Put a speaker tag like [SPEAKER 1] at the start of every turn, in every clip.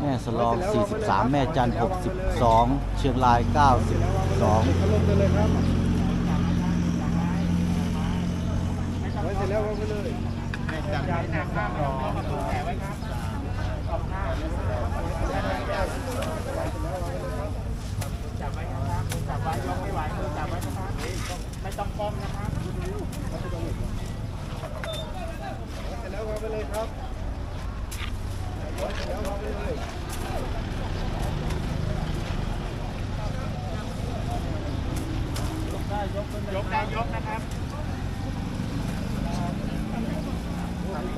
[SPEAKER 1] แม่สลอง 43 แม่จันทร์62 เชียงราย 92
[SPEAKER 2] พัดลมไปเลยครับไว้เสร็จแล้ววางไปเลยเสร็จแล้ววางไปเลยครับเสร็จแล้ววางไปเลย
[SPEAKER 3] ยกได้ยกนะครับ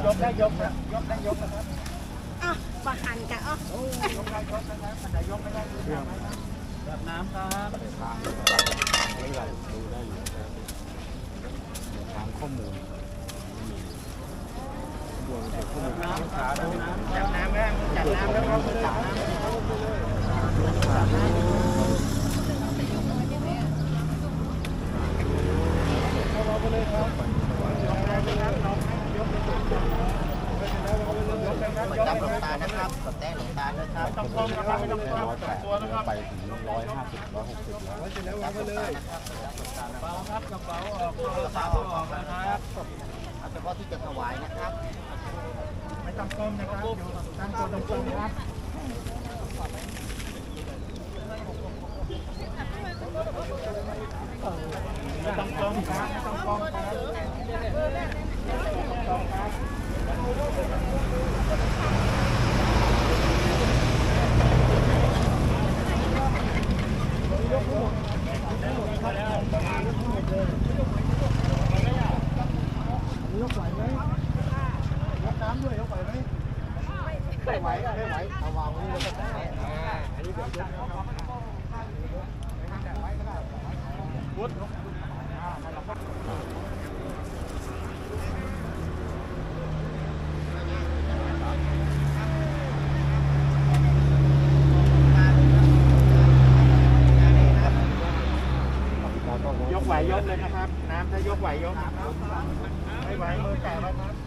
[SPEAKER 3] ยกได้ยกนะยกได้ยกนะครับ
[SPEAKER 4] อะบักหันกะอะ
[SPEAKER 3] ยกได้ยกนะครับอันไหนยกไม่ได้ดูน้ำนะครับแบบน้ำครับ
[SPEAKER 1] ทางข้อมูล
[SPEAKER 3] น้ำขาดูน้ำจับน้ำแล้วจับน้ำแล้วก็จับน้ำ
[SPEAKER 2] วางไปเลยครับวางไปเลยครับยกไปเสร็จแล้ววางไปเล
[SPEAKER 3] จับหลงตานะครับกดแต้หลงตาด้วยครับต้องคมนะครับไม่ต้องคมตัวนะครับ
[SPEAKER 1] ไปถึง150 160
[SPEAKER 2] ไว้เสร็จแล้ววางไปเลย
[SPEAKER 3] กระเป๋าครับกระเป๋าออกกระเป๋าออกนะครับเฉพาะที่จะถวายนะครับ ไม่ต้องคมนะครับอยู่ตั้งตัวตรงๆครับไม่ต้องคมครับ ไม่ต้องคมครับ
[SPEAKER 2] ยกไหวไหมยกน้ำด้วยยกไหวไหมไม่ไหวไม่ไหว เลย
[SPEAKER 3] นะครับ น้ำถ้ายกไหวยกไม่ไหวมือแตะไว้ครับ